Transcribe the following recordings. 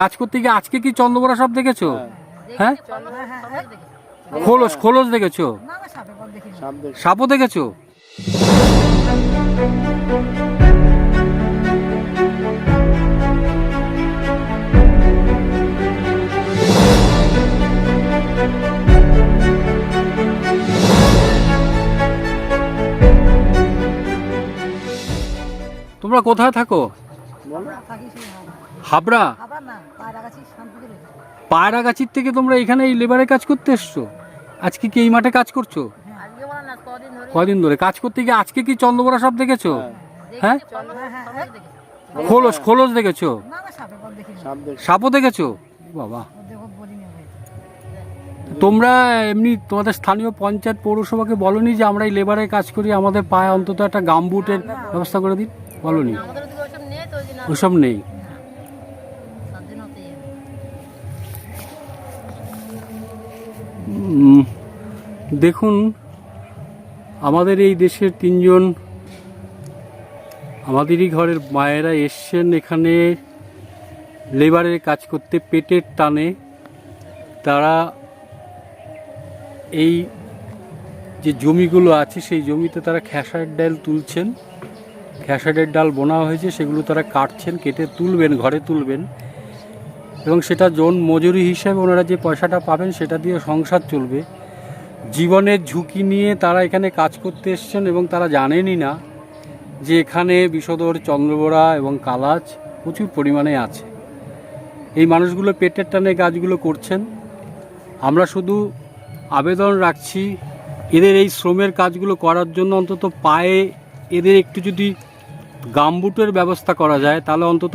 কাজ করতে গিয়ে আজকে কি চন্দ্রবড়া সব দেখেছ? হ্যাঁ। খোলস খোলস দেখেছ? সাপও দেখেছ? তোমরা কোথায় থাকো? হাবড়া? পায়রাগাছির থেকে তোমরা এখানে এই লেবারে কাজ করতে এসছো? আজকে কি এই মাঠে কাজ করছ? আজকে বলো না কদিন ধরে। কাজ করতে গিয়ে আজকে কি চন্দ্রবড়া সব দেখেছ? হ্যাঁ। হ্যাঁ? হ্যাঁ হ্যাঁ। খোলস খোলস দেখেছ? সাপে সাপ সাপও দেখেছ? বাবা। তোমরা এমনি তোমাদের স্থানীয় পঞ্চায়েত পৌরসভাকে বলনি যে আমরা এই লেবারে কাজ করি আমাদের পায়ে অন্তত একটা গামবুটের ব্যবস্থা করে দিন? বলনি। আমাদের ওসব নেই। দেখুন, আমাদের এই দেশের তিনজন আমাদেরই ঘরের মায়েরা এসছেন এখানে, লেবারের কাজ করতে পেটের টানে। তারা এই যে জমিগুলো আছে, সেই জমিতে তারা খেসারের ডাল তুলছেন। খেসারের ডাল বোনা হয়েছে, সেগুলো তারা কাটছেন, কেটে তুলবেন, ঘরে তুলবেন। এবং সেটা জন মজুরি হিসাবে ওনারা যে পয়সাটা পাবেন সেটা দিয়ে সংসার চলবে। জীবনের ঝুঁকি নিয়ে তারা এখানে কাজ করতে এসছেন এবং তারা জানেনই না যে এখানে বিষধর চন্দ্রবোড়া এবং কালাচ প্রচুর পরিমাণে আছে। এই মানুষগুলো পেটের টানে কাজগুলো করছেন। আমরা শুধু আবেদন রাখছি, এদের এই শ্রমের কাজগুলো করার জন্য অন্তত পায়ে এদের একটু যদি গামবুটের ব্যবস্থা করা যায়, তাহলে অন্তত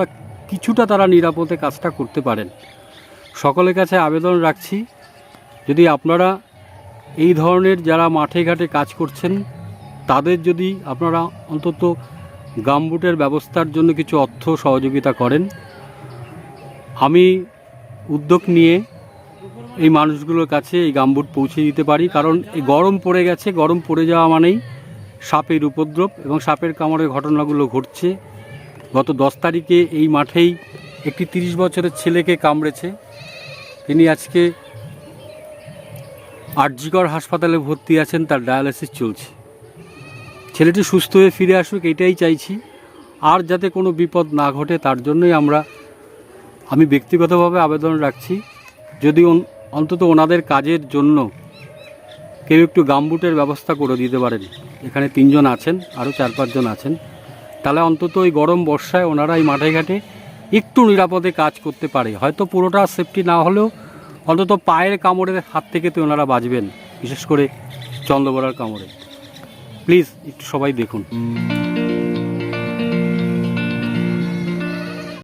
কিছুটা তারা নিরাপদে কাজটা করতে পারেন। সকলের কাছে আবেদন রাখছি, যদি আপনারা এই ধরনের যারা মাঠে ঘাটে কাজ করছেন, তাদের যদি আপনারা অন্তত গামবুটের ব্যবস্থার জন্য কিছু অর্থ সহযোগিতা করেন। আমি উদ্যোগ নিয়ে এই মানুষগুলোর কাছে এই গামবুট পৌঁছে দিতে পারি, কারণ এই গরম পড়ে গেছে, গরম পড়ে যাওয়া মানেই সাপের উপদ্রব এবং সাপের কামড়ের ঘটনাগুলো ঘটছে। গত দশ তারিখে এই মাঠেই একটি তিরিশ বছরের ছেলেকে কামড়েছে। তিনি আজকে আরজিকর হাসপাতালে ভর্তি আছেন, তার ডায়ালিসিস চলছে। ছেলেটি সুস্থ হয়ে ফিরে আসুক, এটাই চাইছি। আর যাতে কোনো বিপদ না ঘটে, তার জন্যই আমরা, আমি ব্যক্তিগতভাবে আবেদন রাখছি। যদি অন্তত ওনাদের কাজের জন্য কেউ একটু গামবুটের ব্যবস্থা করে দিতে পারেন। এখানে তিনজন আছেন, আরও চার পাঁচজন আছেন। তাহলে অন্তত ওই গরম বর্ষায় ওনারা এই মাঠে ঘাটে একটু নিরাপদে কাজ করতে পারে। হয়তো পুরোটা সেফটি না হলেও অন্তত পায়ের কামড়ের হাত থেকে তো ওনারা বাঁচবেন, বিশেষ করে চন্দ্রবড়ার কামড়ে। প্লিজ একটু সবাই দেখুন।